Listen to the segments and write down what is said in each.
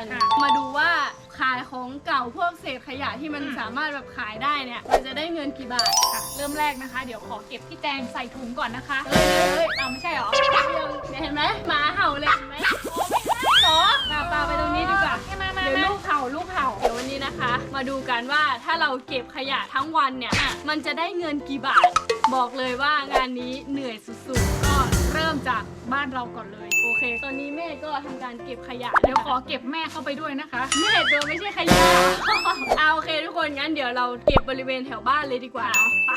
ไปขายกันค่ะมาดูว่าขายของเก่าพวกเศษขยะที่มันสามารถแบบขายได้เนี่ยมันจะได้เงินกี่บาทค่ะ เริ่มแรกนะคะ เดี๋ยวขอเก็บพี่แจงใส่ถุงก่อนนะคะเฮ้ยเฮ้ยเอาไม่ใช่หรอยังเห็นไหมหมาเห่าเลยเห็นไหมโอ้ไม่ใช่เหรอมาปาไปตรงนี้ดีกว่า มามาเดี๋ยวมาลูกเห่าลูกเห่าเดี๋ยววันนี้นะคะ มาดูกันว่าถ้าเราเก็บขยะทั้งวันเนี่ย มันจะได้เงินกี่บาท บอกเลยว่างานนี้เหนื่อยสุดๆ ก็เริ่มจากบ้านเราก่อนเลยโอ เค ตอนนี้แม่ก็ทำการเก็บขยะเดี๋ยวขอเก็บแม่เข้าไปด้วยนะคะ แม่ตัวไม่ใช่ขยะ เอาโอเคทุกคนงั้นเดี๋ยวเราเก็บบริเวณแถวบ้านเลยดีกว่าเนาะไป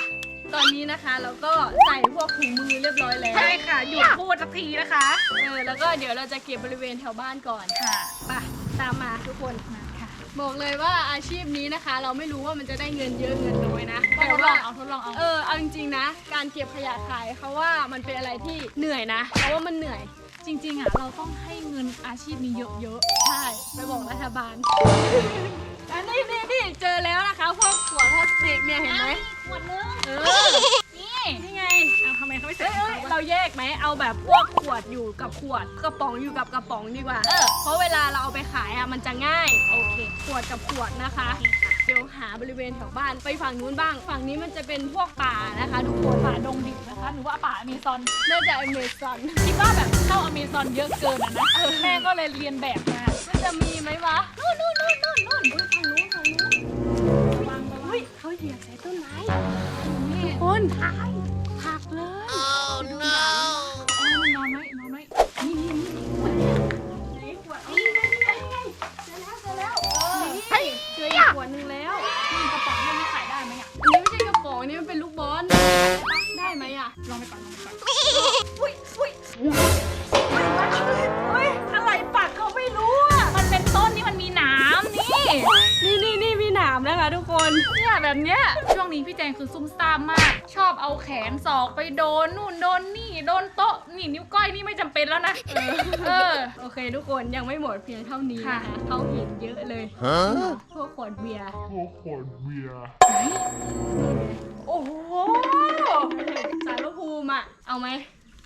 ตอนนี้นะคะเราก็ใส่พวกถุงมือเรียบร้อยแล้วใช่ค่ะ หยุดพูดสักทีนะคะ เออแล้วก็เดี๋ยวเราจะเก็บบริเวณแถวบ้านก่อนค่ะไปตามมาทุกคนมาค่ะ บอกเลยว่าอาชีพนี้นะคะ เราไม่รู้ว่ามันจะได้เงินเยอะเงินน้อยนะก็แต่ทดลว่า องเอาทดลองเอา เออเอาจริงๆนะ การเก็บขยะขายเขาว่ามันเป็นอะไรที่เหนื่อยนะเพราะว่ามันเหนื่อย จริงๆอะเราต้องให้เงินอาชีพนี้เยอะใช่ ไปบอกรัฐบาล อันนี้นี่นี่เจอแล้วนะคะพวกขวดพลาสติกเนี่ยเห็นไหมขวดนึงเออ นี่นี่ไงเอาทำไมเขาไม่ใส่เอ้ยเอ้ยเราแยกไหมเอาแบบพวกขวดอยู่กับขวดกระป๋องอยู่กับกระป๋องดีกว่า เออ เพราะเวลาเราเอาไปขายอะมันจะง่าย โอเค ขวดกับขวดนะคะเดี๋ยว หาบริเวณแถวบ้านไปฝั่งนู้นบ้าง ฝั่งนี้มันจะเป็นพวกป่านะคะทุกคนป่าดงดิบนะคะหรือว่าป่าอเมซอนน่าจะอเมซอนคิดว่าแบบเข้าอเมซอนเยอะเกินอะนะแม่ก็เลยเรียนแบบมามันจะมีไหมวะนู่นนู่นนู่นนู่นนู่นอุ๊ยฝั่งนู้นฝั่งนู้นระวังระวังเฮ้ยเขาเหยียบใส่ต้นไม้นี่คนถ่าย นโต๊ะนี่นิ้วก้อยนี่ไม่จำเป็นแล้วนะเออโอเค ทุกคนยังไม่หมดเพียงเท่านี้นะคะค่ะเขาเห็นเยอะเลย Huh? พวกขวดเบียร์พวกขวดเบียร์โอ้โหสารพระภูมิอะเอาไหม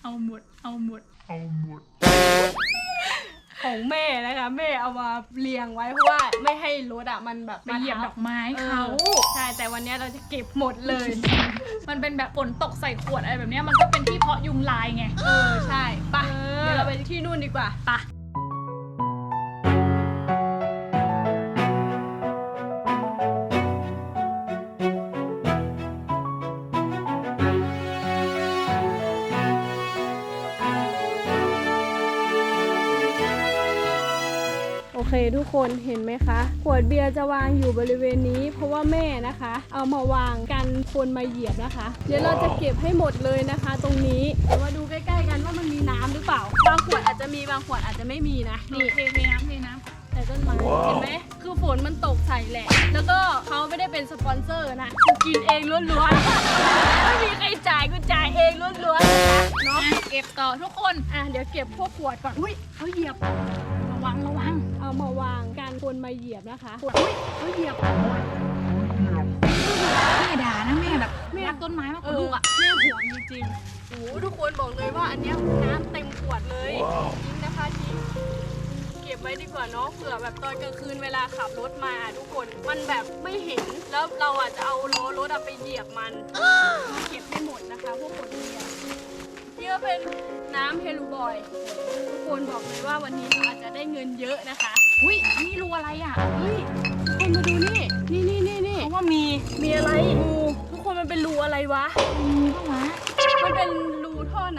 เอาหมด เอาหมดเอาหมด ของแม่นะคะ แม่เอามาเรียงไว้เพราะว่าไม่ให้รถอะมันแบบไปเหยียบดอกไม้เอเขาอใช่แต่วันนี้เราจะเก็บหมดเลย มันเป็นแบบฝนตกใส่ขวดอะไรแบบเนี้ยมันก็เป็นที่เพาะยุงลายไง เออใช่ไปะเออเดี๋ยวเราไปที่นู่นดีกว่าปะ ทุกคนเห็นไหมคะขวดเบียร์จะวางอยู่บริเวณนี้ เพราะว่าแม่นะคะ เอามาวางกันคนมาเหยียบนะคะ เดี๋ยวเราจะเก็บให้หมดเลยนะคะ ตรงนี้เดี๋ยวมาดูใกล้ๆกันว่ามันมีน้ำหรือเปล่าบางขวดอาจจะมีบางขวดอาจจะไม่มีนะนี่นี่เทเทน้ำเทน้ำใส่ต้นไม้เห็นไหมคือฝนมันตกใส่แหละ แล้วก็เขาไม่ได้เป็นสปอนเซอร์นะกูกินเองล้วนๆ ไม่มีใคร ล้วนๆนะคะเนาะอะเก็บต่อทุกคน อะเดี๋ยวเก็บพวกขวดก่อน อุ้ยเขาเหยียบ ระวังระวัง เอามาวางการคนมาเหยียบนะคะอุ้ยเขาเหยียบแม่ด่านะแม่แบบแม่รักต้นไม้มากกเอว่าอลูกอะ แม่ห่วงจริงๆโอ้โหทุกคนบอกเลยว่าอันเนี้ยน้ำเต็มขวดเลยทิ้งนะคะทิ้งเก็บไว้ดีกว่าเนาะเผื่อแบบตอนกลางคืนเวลาขับรถมาทุกคน มันแบบไม่เห็นแล้วเราอาจจะเอาล้อรถอะไปเหยียบมันเก็บไม่หมดนะคะพวกขวดเบียร์นี่ก็เป็นน้ำเฮลูบอยทุกคนบอกเลยว่าวันนี้เราอาจจะได้เงินเยอะนะคะอุ้ยนี่รูอะไรอะเฮ้ยทุกคนมาดูนี่นี่นี่นี่นี่เพราะว่ามีมีอะไรงูทุกคนมันเป็นรูอะไรวะมีปะวะมันเป็นรูท่อ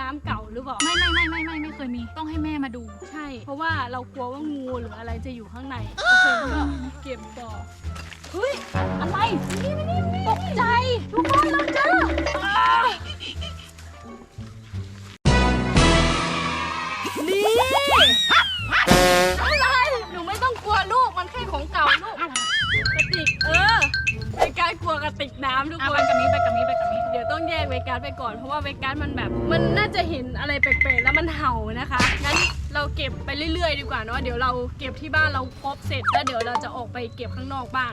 น้ำเก่าหรือเปล่า ไม่ไม่ไม่ไม่ไม่ไม่เคยมี ต้องให้แม่มาดู ใช่ เพราะว่าเรากลัวว่างูหรืออะไรจะอยู่ข้างในโอเคก็เก็บต่อเฮ้ย อะไร นี่นี่นี่ ปก่อนเพราะว่าเวกัสมันแบบ มันน่าจะเห็นอะไรแปลกๆแล้วมันเห่านะคะงั้นเราเก็บไปเรื่อยๆ ดีกว่าเนาะเดี๋ยวเราเก็บที่บ้านเราครบเสร็จแล้วเดี๋ยวเราจะออกไปเก็บข้างนอกบ้าง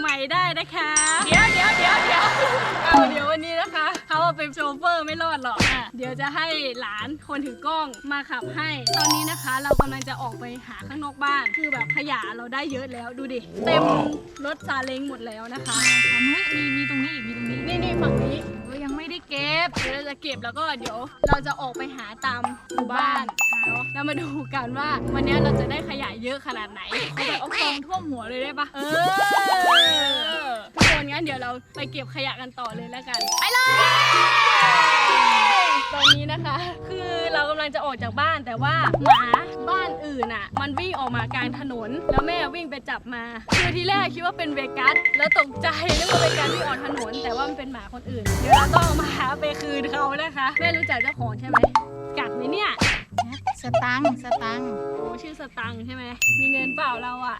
ใหม่ได้นะคะ เดี๋ยวเดี๋ยวเดี๋ยวเดี๋ยวเอาเดี๋ยววันนี้นะคะ เขาเป็นโชเฟอร์ไม่รอดหรอก เดี๋ยวจะให้หลานคนถือกล้องมาขับให้ ตอนนี้นะคะ เรากำลังจะออกไปหาข้างนอกบ้าน คือแบบขยะเราได้เยอะแล้วดูดิ เต็มรถซาเล้งหมดแล้วนะคะอันนี้มีมีตรงนี้อีกมีตรงนี้นี่นี่ฝั่งนี้เอ้ยยังไม่ได้เก็บ เดี๋ยวเราจะเก็บแล้วก็เดี๋ยว เราจะออกไปหาตามหมู่บ้านเนาะแล้วมาดูกันว่าวันนี้เราจะได้ขยะเยอะขนาดไหนเอาแบบเอาฟองท่วมหัวเลยได้ปะเออทุกคนงั้นเดี๋ยวเราไปเก็บขยะกันต่อเลยแล้วกัน ไปเลย ตอนนี้นะคะ คือเรากำลังจะออกจากบ้านแต่ว่าหมาบ้านอื่นอะ มันวิ่งออกมากลางถนน แล้วแม่วิ่งไปจับมา คือทีแรกคิดว่าเป็นเวกัสแล้วตกใจนึกว่าเวกัสวิ่งออกถนน แต่ว่ามันเป็นหมาคนอื่นเดี๋ยวเราต้องเอามาหาไปคืนเขานะคะแม่รู้จักเจ้าของใช่ไหมกัดไหมเนี่ยสตังค์สตังค์โอ้ชื่อสตังค์ใช่ไหมมีเงินเปล่าเราอะ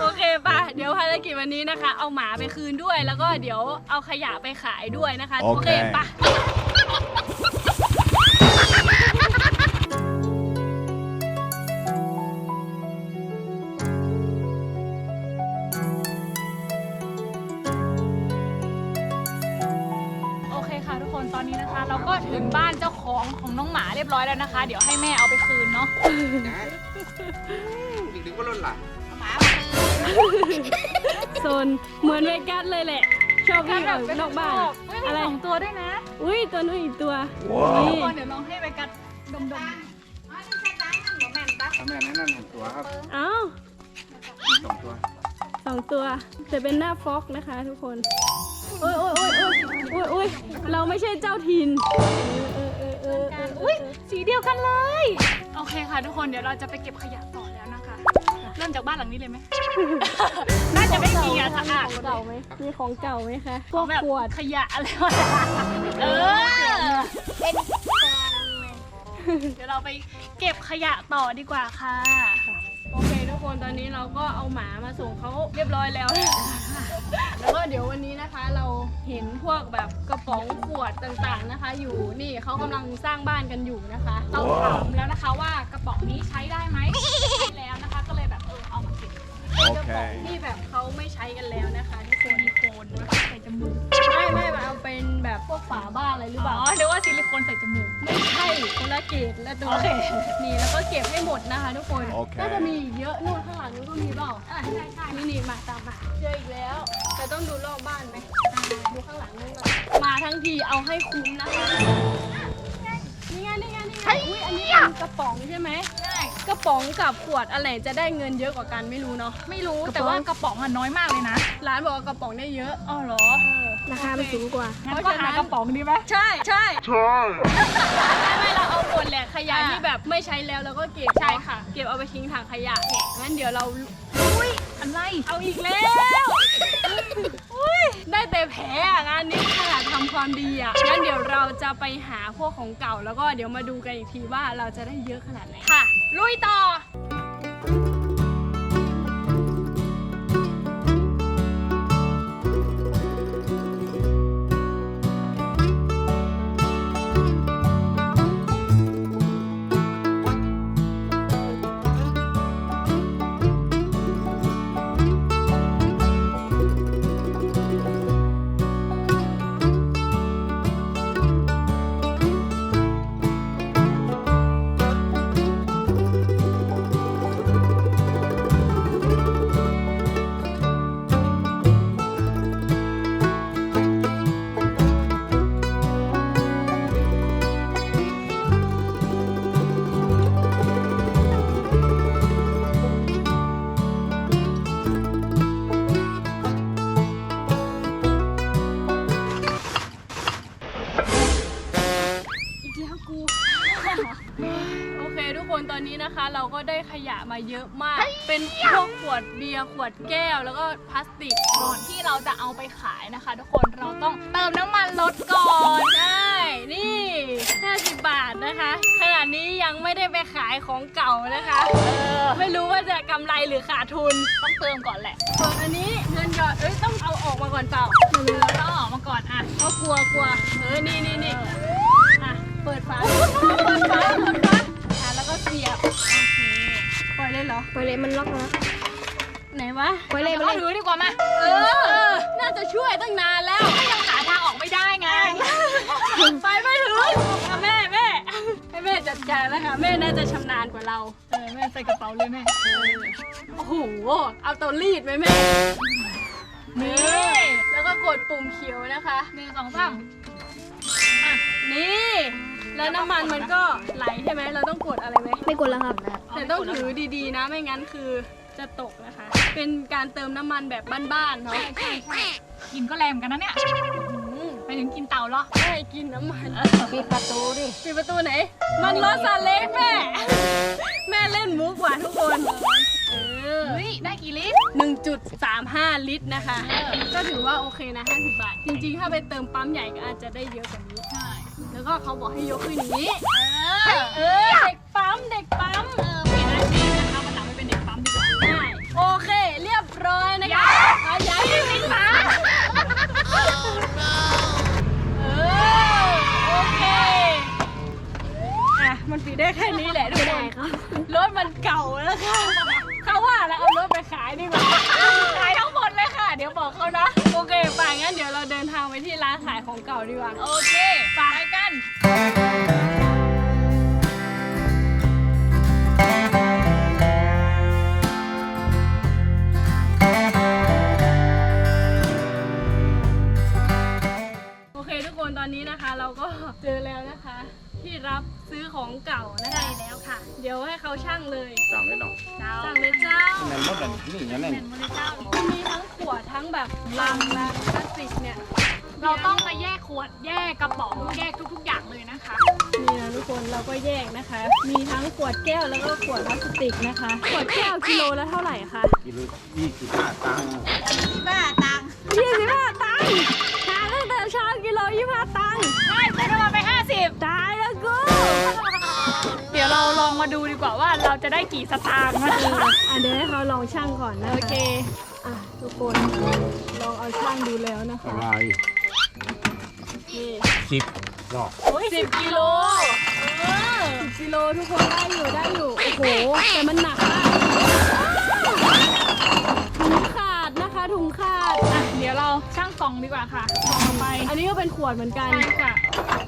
โอเคป่ะเดี๋ยวภารกิจวันนี้นะคะ เอาหมาไปคืนด้วย แล้วก็เดี๋ยวเอาขยะไปขายด้วยนะคะโอเคป่ะ รียบร้อยแล้วนะคะ เดี๋ยวให้แม่เอาไปคืนเนาะนะอีกนึงก็ล่นหลังหมามาคืนโซนเหมือนเวกัสเลยแหละ ชอบวิ่งออกนอกบ้านเฮ้ยมีอะไรสองตัวด้วยนะอุ้ยตัวนู้นอีกตัวทุนี่กคนเดี๋ยวลองให้ไปกัดดมดมทำแม่นั่นนั่นหนึ่งตัวครับเอ้าสองตัวสองตัวแต่เป็นหน้าฟ็อกนะคะทุกคนโอ้ยโอ้ยโอ้ยโอ้ยโอ้ยโอ้ยเราไม่ใช่เจ้าถิ่นเอ อเออเออเออเอออุ้ยสีเดียวกันเลย โอเคค่ะทุกคนเดี๋ยวเราจะไปเก็บขยะต่อแล้วนะคะ เริ่มจากบ้านหลังนี้เลยไหม น่าจะไม่มีอะสะอาดของเก่าไหมมีของเก่าไหมคะพขวองกแบบขวดขยะอะไรวะเออ เป็นเดี๋ยวเราไปเก็บขยะต่อดีกว่าค่ะโอเค ทุกคนตอนนี้เราก็เอาหมามาส่งเขาเรียบร้อยแล้ว แล้วก็เดี๋ยววันนี้นะคะเราเห็นพวกแบบกระป๋องขวดต่างๆนะคะ อยู่นี่เขากำลังสร้างบ้านกันอยู่นะคะเราถามแล้วนะคะว่ากระป๋องนี้ใช้ได้ไหมใช้แล้วนะคะ ก็เลยแบบเออเอามาเก็บกระป๋อง Okay. ที่แบบเขาไม่ใช้กันแล้วนะคะทุกคนซิลิโคนนะคะใส่จมูกไม่ไม่มาเอาเป็นแบบพวกฝาบ้านอะไรหรือเปอ๋ล่า นใส่จมูก ไม่ใช่คนละเกตและตัวโอเค นี่แล้วก็เก็บให้หมดนะคะ ทุกคนโอเค น่าจะมีอีกเยอะนู่นข้างหลังนู้นก็มีเปล่าอะใช่ใช่นี่นี่มาตามมาเจออีกแล้วแต่ต้องดูรอบบ้านไหมดูข้างหลังนู่นก่อนมาทั้งทีเอาให้คุ้มนะคะนี่ไงนี่ไงนี่ไงอุ้ยอันนี้เป็นกระป๋องใช่ไหมใช่กระป๋องกับขวดอะไรจะได้เงินเยอะกว่ากันไม่รู้เนาะ ไม่รู้กระป๋องแต่ว่ากระป๋องอะน้อยมากเลยนะ ร้านบอกว่ากระป๋องได้เยอะ อ๋อเหรอ ราคามันสูงกว่า งั้นก็หากระป๋องดีไหมใช่ใช่ใช่ไม่ไม่เราเอาหมดแหละขยะอ่าที่แบบไม่ใช้แล้วแล้วก็เก็บใช่ค่ะ เก็บเอาไปทิ้งถังขยะงั้นเดี๋ยวเราอุ้ยอะไรเอาอีกแล้วอุ้ยได้แต่แผลอะงานนี้ขนาดทำความดีอะงั้นเดี๋ยวเราจะไปหาพวกของเก่าแล้วก็เดี๋ยวมาดูกันอีกทีว่าเราจะได้เยอะขนาดไหนค่ะ ลุยต่อ ยะมาเยอะมาก เป็นพวกขวดเบียร์ขวดแก้ว แล้วก็พลาสติกก่อนที่เราจะเอาไปขายนะคะ ทุกคนเราต้องเติมน้ำมันรถก่อนได้นี่ 50 บาทนะคะ ขณะนี้ยังไม่ได้ไปขายของเก่านะคะเออไม่รู้ว่าจะกำไรหรือขาดทุนต้องเติมก่อนแหละส่วนอันนี้เงินหยอดเอ้ยต้องเอาออกมาก่อนเปล่าเราต้องออกมาก่อนอะเพราะกลัวกลัวเออนี่นี่นี่อะเปิดฝาเปิดฝาเปิดฝาอะแล้วก็เสียบโอเค ปล่อยเลยเหรอไปเลยมันล็อกแล้ว ไหนวะไปเลยไปเราเลย ถือดีกว่ามา เออ น่าจะช่วยตั้งนานแล้วก็ยังหาทางออกไม่ได้ไง ไปไม่ถึงอะแม่แม่ให้แม่จัดการนะคะแม่น่าจะชำนาญกว่าเรา เออแม่ใส่กระเป๋าเลยแม่เออโอ้โห เอาเตารีดไหมแม่ นี่นี่แล้วก็กดปุ่มเขียวนะคะ หนึ่งสองสามนี่ แล้วน้ำมันมันก็ไหลใช่ไหมเราต้องกดอะไรไหมไม่กดแล้วครับแต่ต้องถือดีๆนะไม่งั้นคือจะตกนะคะ เป็นการเติมน้ำมันแบบบ้านๆเนาะกินก็แรงเหมือนกันนะเนี่ยอืมไปถึงกินเต่าเหรอไม่กินน้ำมันปิดประตูดิปิดประตูไหน มันรถซาเล้งแม่ แม่เล่นมุกว่ะทุกคนเออเฮ้ยได้กี่ลิตร 1.35 ลิตรนะคะ ก็ถือว่าโอเคนะ 50 บาท จริงๆ ถ้าไปเติมปั๊มใหญ่ก็อาจจะได้เยอะกว่านี้ใช่ แล้วก็เขาบอกให้ยกขึ้นอย่างนี้ เออเออเด็กปั๊มเด็กปั๊มเออเปลี่ยนอาชีพนะคะมันหลังไปเป็นเด็กปั๊มดีกว่าได้โอเค เรียบร้อยนะคะเอาย้ายไปปั๊มเออโอเคอะมันปิดได้แค่นี้แหละทุกคนรถมันเก่าแล้วค่ะเขาว่าแล้วเอารถไปขายดีกว่าขายทั้งหมดเลยค่ะ เดี๋ยวบอกเขานะโอเคป่างั้นเดี๋ยวเราเดินทางไปที่ร้านขายของเก่าดีกว่าโอเคไปกัน โอเคทุกคนตอนนี้นะคะ เราก็เจอแล้วนะคะ ที่รับซื้อของเก่านะคะแล้วค่ะเดี๋ยวให้เขาช่างเลยสั่งได้หน่อยเจ้าสั่งเลยเจ้า แมนมดอันนี่อย่างนั้นเป็นมือเจ้า มีทั้งขวดทั้งแบบลังและพลาสติกเนี่ย เราต้องมาแยกขวดแยกกระป๋องแยกทุก ๆ อย่างเลยนะคะ นี่นะทุกคนเราก็แยกนะคะ มีทั้งขวดแก้วแล้วก็ขวดพลาสติกนะคะ ขวดแก้วกิโลละเท่าไหร่คะกิโลยี่สิบห้าตังค์บ้าตังค์ยี่สิบห้าตังค์หาตั้งแต่เช้ากิโลยี่สิบห้าตังค์ใช่ซื้อน้ำมันไป50ตายแล้วกูเดี๋ยวเราลองมาดูดีกว่าว่าเราจะได้กี่สตางค์นะเอออะเดี๋ยวให้เขาลองช่างก่อนนะคะโอเค อะทุกคนลองเอาช่างดูแล้วนะคะอะไร นี่สิบรอบสิบกิโลเออสิบกิโลทุกคนได้อยู่ได้อยู่ โอ้โห แต่มันหนักมากถุงขาดนะคะถุงขาด อะ เดี๋ยวเราช่างกล่องดีกว่าค่ะกล่องต่อไปอันนี้ก็เป็นขวดเหมือนกัน ใช่ค่ะ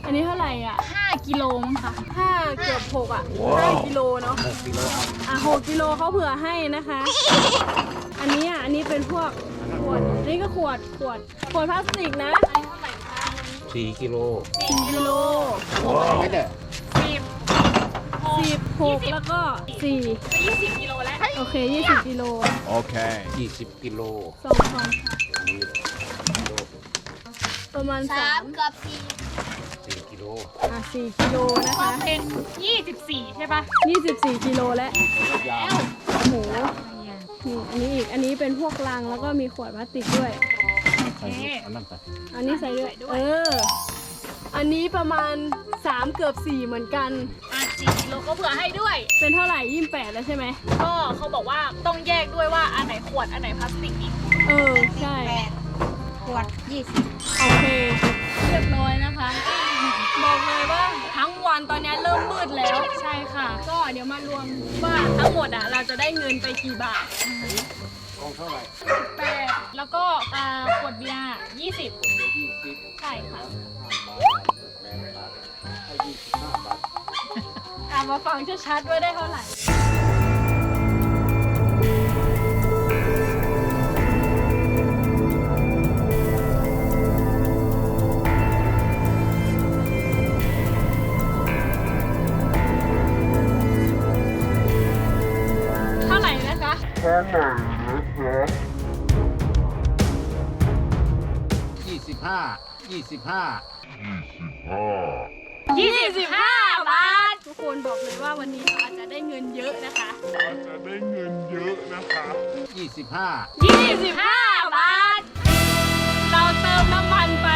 อันนี้เท่าไหร่อะ5กิโลมั้งค่ะ ห้าเกือบหกอะห้ากิโลเนาะหกกิโลครับอะหกกิโลเขาเผื่อให้นะคะ อันนี้อะอันนี้เป็นพวกขวด นี่ก็ขวดขวดขวดพลาสติกนะ สี่กิโลสี่กิโลไม่ได้สิบสิบหกแล้วก็สี่ยี่สิบกิโลแล้วโอเคยี่สิบกิโลยี่สิบกิโลสองสองประมาณสาสามมกับสี่สี่กิโลอะสี่กิโลนะก็คะเป็น24ใช่ปะยี่สิบสี่กิโลแล้วยาวหมูนี่อันนี้อีกอันนี้เป็นพวกลังแล้วก็มีขวดพลาสติกด้วย ใส่อันนั้นไปอันนี้ใส่ด้วยเออ อันนี้ประมาณ 3 เกือบ 4 เหมือนกัน อะสี่กิโลก็เผื่อให้ด้วย เป็นเท่าไหร่ยี่แปดแล้วใช่ไหมก็เขาบอกว่าต้องแยกด้วยว่าอันไหนขวดอันไหนพลาสติกอีกเออใช่แปดขวดยี่สิบโอเค เรียบร้อยนะคะ บอกเลยว่าทั้งวันตอนนี้เริ่มมืดแล้ว ใช่ค่ะ ก็เดี๋ยวมารวมว่าทั้งหมดอะเราจะได้เงินไปกี่บาทกองเท่าไหร่แปด แล้วก็อ่าขวดเบียร์ยี่สิบยี่สิบใช่ค่ะห้าบาทแปดบาทให้ยี่สิบห้าบาทอะมาฟังชัดๆว่าได้เท่าไหร่ เท่าไหร่นะคะยี่สิบห้า สิบห้ายี่สิบห้าบอกเลยว่าวันนี้เราอาจจะได้เงินเยอะนะคะ ยี่สิบห้า25 บาท เราเติมน้ำมันไป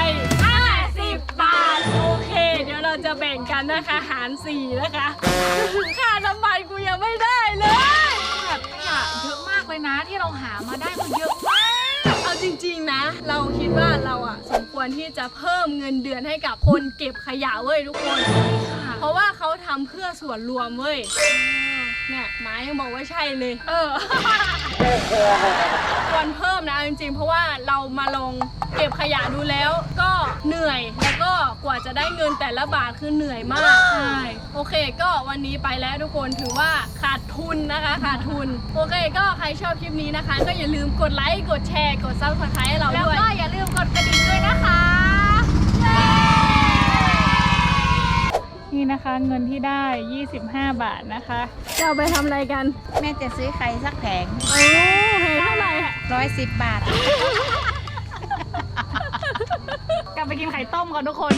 50 บาท โอเค เดี๋ยวเราจะแบ่งกันนะคะหาร4นะคะ ค่าน้ำมันกูยังไม่ได้เลย แบบขยะเยอะมากเลยนะที่เราหามาได้มันเยอะมากเอา จริงๆนะ เราคิดว่าเราอะสมควรที่จะเพิ่มเงินเดือนให้กับคนเก็บขยะเว้ยทุกคน เพราะว่าเขาทำเพื่อส่วนรวมเว้ย เนี่ยหมายยังบอกว่าใช่เลย เออ ควรเพิ่มนะจริงๆ เพราะว่าเรามาลองเก็บขยะดูแล้วก็เหนื่อยแล้วก็กว่าจะได้เงินแต่ละบาทคือเหนื่อยมาก ใช่ โอเค ก็วันนี้ไปแล้วทุกคนถือว่าขาดทุนนะคะ ขาดทุน โอเค ก็ใครชอบคลิปนี้นะคะ ก็อย่าลืมกดไลค์ กดแชร์ กดซับสไครต์ให้เราแล้วด้วย ก็อย่าลืมกดกระดิ่งด้วยนะคะ นี่นะคะเงินที่ได้ 25 บาทนะคะ จะเอาไปทำอะไรกัน แม่จะซื้อไข่สักแผงโอ้แพงเท่าไหร่อะร้อยสิบบาท กลับไปกินไข่ต้มก่อนทุกคน